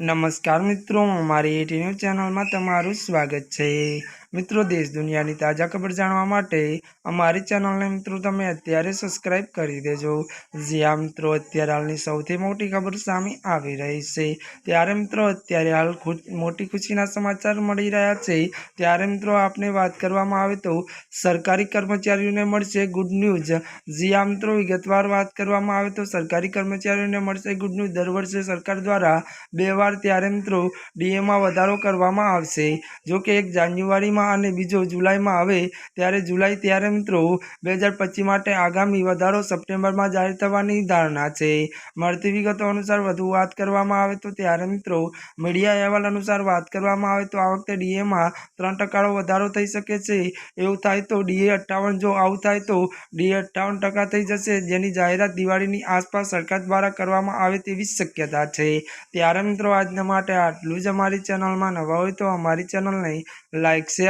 નમસ્કાર મિત્રો at news ચેનલમાં તમારું સ્વાગત છે. મિત્રો, દેશ દુનિયાની તાજા ખબર જાણવા માટે અમારી ચેનલને મિત્રો તમે અત્યારે સબસ્ક્રાઇબ કરી દેજો. જ્યાં મિત્રો અત્યારે હાલની સૌથી મોટી ખબર સામે આવી રહી છે. ત્યારે મિત્રો, અત્યારે હાલ મોટી ખુશીના સમાચાર મળી રહ્યા છે. ત્યારે મિત્રો, આપને વાત કરવામાં આવે તો સરકારી કર્મચારીઓને મળશે ગુડ ન્યૂઝ જ્યાં મિત્રો, વિગતવાર વાત કરવામાં આવે તો સરકારી કર્મચારીઓને મળશે ગુડ ન્યૂઝ દર વર્ષે સરકાર દ્વારા બે વાર ત્યારે મિત્રો ડીએમાં વધારો કરવામાં આવશે. જો કે એક જાન્યુઆરીમાં અને બીજો જુલાઈમાં આવે ત્યારે જુલાઈ ત્યારે મિત્રો બે હજાર પચીસ માટે આગામી વધારો સપ્ટેમ્બરમાં જાહેર થવાની ધારણા છે. મળતી વિગતો અનુસાર વધુ વાત કરવામાં આવે તો ત્યારે મિત્રો મીડિયા અહેવાલ અનુસાર વાત કરવામાં આવે તો આ વખતે ડીએમાં ત્રણ ટકાનો વધારો થઈ શકે છે. એવું થાય તો ડીએ અઠ્ઠાવન જો આવું થાય તો ડીએ અઠ્ઠાવન ટકા થઈ જશે જેની જાહેરાત દિવાળીની આસપાસ સરકાર દ્વારા કરવામાં આવે તેવી શક્યતા છે. ત્યારે મિત્રો આજના માટે આટલું જ અમારી ચેનલમાં નવા હોય તો અમારી ચેનલને લાઇક